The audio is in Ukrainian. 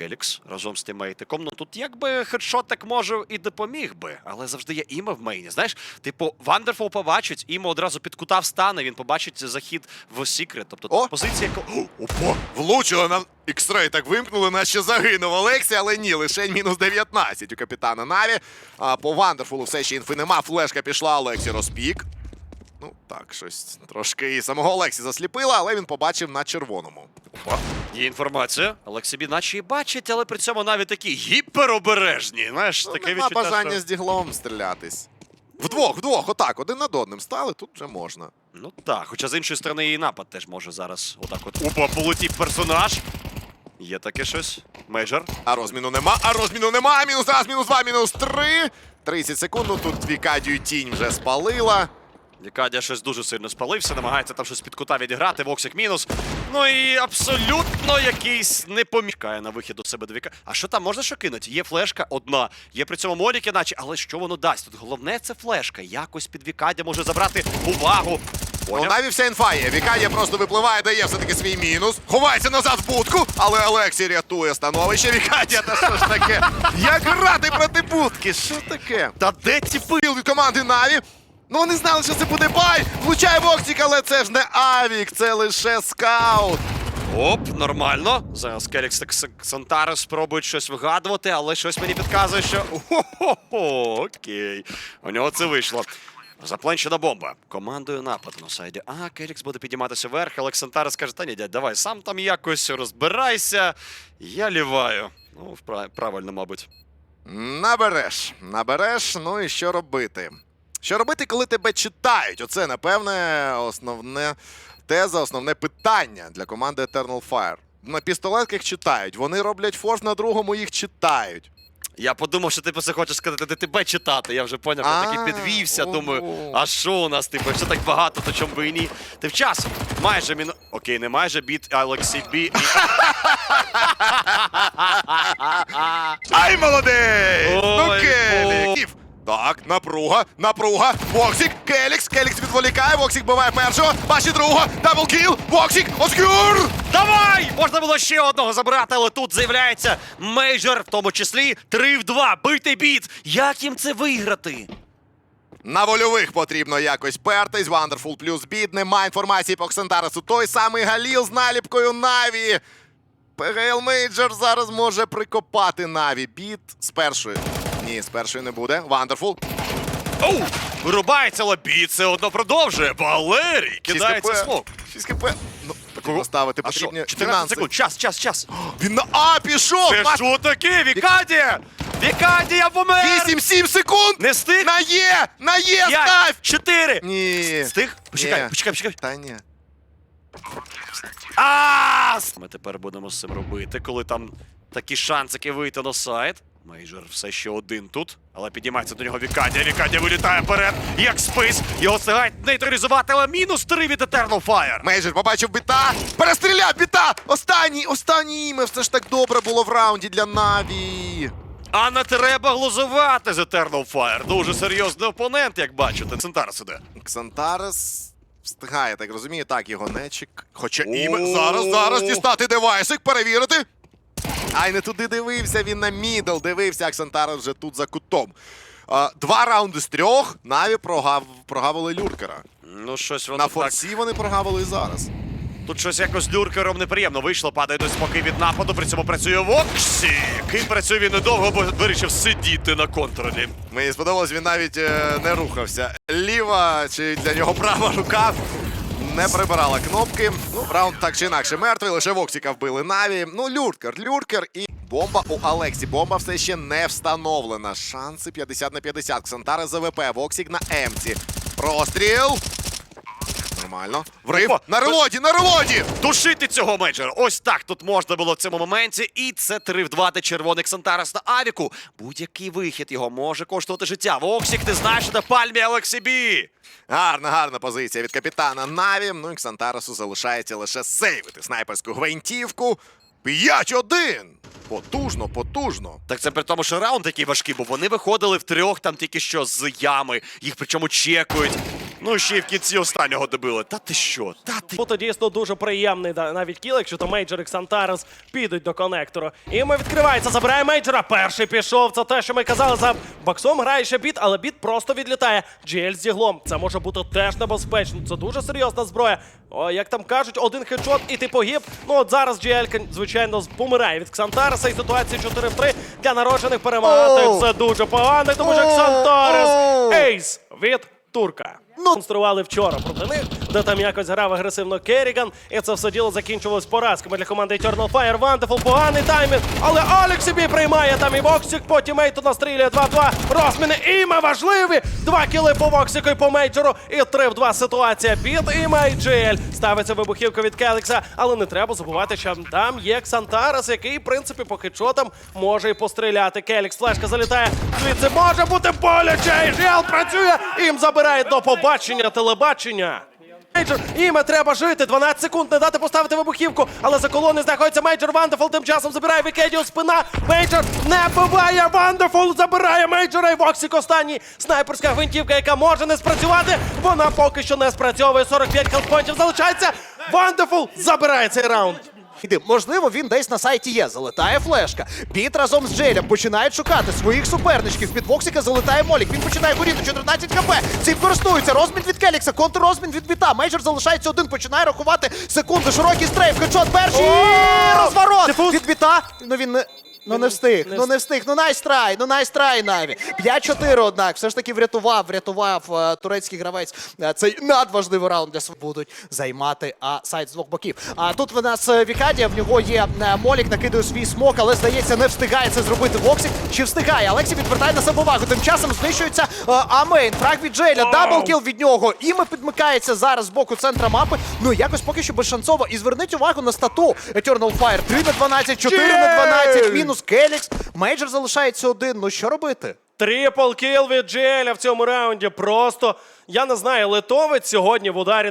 Келікс разом з тімейтиком. Ну тут якби хедшотик може і допоміг би, але завжди є іма в мейні. Знаєш, типу, Вандерфул побачить, іма одразу під кута встане, він побачить захід в Секрет. Тобто О! позиція. О, Опа, влучили на X-Ray так вимкнули, наче загинув Олексій, але ні, лише мінус 19 у капітана Наві. А по Вандерфулу все ще інфи нема. Флешка пішла, Олексій розпік. Ну так, щось трошки і самого Олексі засліпила, але він побачив на червоному. Опа. Є інформація. Олексібі наче і бачить, але при цьому навіть такі гіперобережні. Знаєш, Ну, таке нема відчуття, бажання що... з діглом стрілятись. Вдвох, вдвох, отак, один над одним стали, тут вже можна. Ну так, хоча з іншої сторони і напад теж може зараз отак от. Опа, полетів персонаж. Є таке щось. Мейджор. А розміну нема, а розміну нема. Мінус раз, мінус два, мінус три. 30 секунд, ну тут Вікадію тінь вже спалила. Дікадія щось дуже сильно спалився, намагається там щось під кута відіграти, Воксик мінус. Ну і абсолютно якийсь не помічкає на вихід до себе до Віка. А що там можна що кинути? Є флешка одна, є при цьому моліки, наче, але що воно дасть? Тут головне це флешка. Якось під Вікадія може забрати увагу. Ну, Поняв? навіть вся інфа є. Вікадія просто випливає, дає все-таки свій мінус. Ховається назад в будку, але Олексій рятує становище. Вікадія, та що ж таке? Як грати проти будки? Що таке? Та де ці пи? Пил від команди Наві. Ну вони знали, що це буде бай. Влучає Воксік, але це ж не Авік, це лише скаут. Оп, нормально. Зараз Келікс та Ксантари спробують щось вигадувати, але щось мені підказує, що. О-хо-хо, окей. У нього це вийшло. Запленчена бомба. Командою нападу на сайді. А, Келікс буде підніматися вверх, Олексантарес каже, та ні, дядь, давай, сам там якось розбирайся. Я ліваю. Ну, правильно, мабуть. Набереш, набереш, ну і що робити? Що робити, коли тебе читають? Оце, напевне, основне теза, основне питання для команди Eternal Fire. На пістолетках читають, вони роблять форс на другому, їх читають. Я подумав, що ти просто хочеш сказати, де тебе читати. Я вже поняв, я таки підвівся. Думаю, а що у нас, типу, якщо так багато, то чому би і ні? Ти вчасно. Майже міну. Окей, не майже біт Алексій Бі. Ай, молодець! Напруга, напруга, Воксік, Келікс, Келікс відволікає, Воксік биває першого, бачить другого, даблкіл, Воксік, Оскюр! Давай! Можна було ще одного забрати, але тут з'являється мейджор, в тому числі 3 в 2. Бийте біт! Як їм це виграти? На вольових потрібно якось пертись. Вандерфул плюс бід. Нема інформації по Ксентаресу. Той самий Галіл з наліпкою Наві. ПГЛ Мейджор зараз може прикопати Наві. Бід з першої. Ні, з першої не буде. Вандерфул. Оу! Вирубається, біт все одно продовжує. Валерій кидається смок. 6 хп. Ну, потрібно ставити, А що? потрібні 14 фінанси. секунд, час, час, час. Він на А пішов! Це що таке? Вікадія! Вікадія помер! 8-7 секунд! Не встиг? На Є! На Є! П'ять, Ставь! чотири! Ні. Встиг? Почекай, Ні. почекай, почекай. Та ні. А! Ми тепер будемо з цим робити, коли там такі шансики вийти на сайт. Мейджор все ще один тут, але підіймається до нього Вікадія. Вікадія вилітає вперед, як спис. Його встигають нейтралізувати, але мінус 3 від Eternal Fire. Мейджор побачив біта. Перестріляв біта! Останній, останній іме. Все ж так добре було в раунді для Наві. А не треба глузувати з Eternal Fire. Дуже серйозний опонент, як бачите. Центарс іде. Ксантарес встигає, так розумію. Так, його не чек. Хоча іме. Зараз, зараз дістати девайсик, перевірити. Ай, не туди дивився, він на мідл дивився, а Ксантарес вже тут за кутом. Два раунди з трьох Наві прогав, прогавили люркера. Ну, щось воно На так. вони прогавили і зараз. Тут щось якось люркером неприємно вийшло, падає до смоки від нападу, при цьому працює Воксі. Ким працює він недовго, бо вирішив сидіти на контролі. Мені сподобалось, він навіть е, не рухався. Ліва чи для нього права рука не прибирала кнопки. Ну, раунд так чи інакше мертвий, лише Воксіка вбили Наві. Ну, люркер, люркер і бомба у Алексі. Бомба все ще не встановлена. Шанси 50 на 50. Ксантара за ВП, Воксік на Емці. Простріл. Нормально. Врив. Опа. На релоді, на релоді! Душити цього менеджера. Ось так тут можна було в цьому моменті. І це 3 в 2 де червоний Ксантарес на Авіку. Будь-який вихід його може коштувати життя. Воксік, ти знаєш на пальмі Алексі Бі. Гарна, гарна позиція від капітана Наві. Ну і Ксантаресу залишається лише сейвити снайперську гвинтівку. 5-1! Потужно, потужно. Так це при тому, що раунд такий важкий, бо вони виходили в трьох там тільки що з ями. Їх причому чекають. Ну, ще й в кінці останнього добили. Та ти що? Та ти. Бути дійсно дуже приємний да, навіть кіл, якщо то Мейджор і Ксантарес підуть до конектору. І ми відкривається, забирає Мейджора. Перший пішов. Це те, що ми казали за боксом. Грає ще біт, але біт просто відлітає. GL з діглом. Це може бути теж небезпечно. Це дуже серйозна зброя. О, як там кажуть, один хедшот і ти погиб. Ну от зараз GL, звичайно, помирає від Ксантареса. І ситуація 4 в 3 для народжених перемагати. Це дуже погано, тому що Ксантарес ейс від турка. Ну- Конструювали вчора проти них, де там якось грав агресивно Керріган, і це все діло закінчилось поразками для команди Eternal Fire. Вандефул, поганий таймінг, але Алекс собі приймає там і Воксік, потім Мейту настрілює 2-2. Розміни іме важливі. Два кіли по Воксіку і по Мейджору, і 3 в 2 ситуація під іме і GL. Ставиться вибухівка від Келекса, але не треба забувати, що там є Ксантарес, який, в принципі, по хедшотам може і постріляти. Келікс, флешка залітає, звідси може бути боляче, і GL працює, їм забирають до побачення телебачення. Мейджор, іме треба жити. 12 секунд не дати поставити вибухівку. Але за колони знаходиться Мейджор Вандефул. Тим часом забирає Вікедіо спина. Мейджор не буває. Вандефул забирає Мейджора і Воксік останній. Снайперська гвинтівка, яка може не спрацювати. Вона поки що не спрацьовує. 45 хелспонтів залишається. Вандефул забирає цей раунд. Іди, можливо, він десь на сайті є. Залетає флешка. Біт разом з Джейлем починають шукати своїх суперничків. Під Воксіка залетає Молік. Він починає горіти 14 хп. Цим користується. Розмін від Келікса, контррозмін від Біта. Мейджор залишається один, починає рахувати секунди. Широкий стрейф, хедшот перший. Розворот від Біта. Ну він не. Ну не встиг, ну не встиг, ну найстрай, ну найстрай Наві. 5-4, однак, все ж таки врятував, врятував е, турецький гравець е, цей надважливий раунд для свого будуть займати а, сайт з двох боків. А тут в нас е, Вікадія, в нього є Молік, накидує свій смок, але здається, не встигає це зробити Воксік. Чи встигає? Алексій відвертає на себе увагу. Тим часом знищується Амейн, фраг від Джейля, даблкіл від нього. Іме підмикається зараз з боку центра мапи. Ну якось поки що безшансово. І зверніть увагу на стату Eternal Fire. 3 на 12, 4 на 12, мінус Келікс. Мейджор залишається один. Ну що робити? Трипл кіл від Джеля в цьому раунді. Просто я не знаю, литовець сьогодні в ударі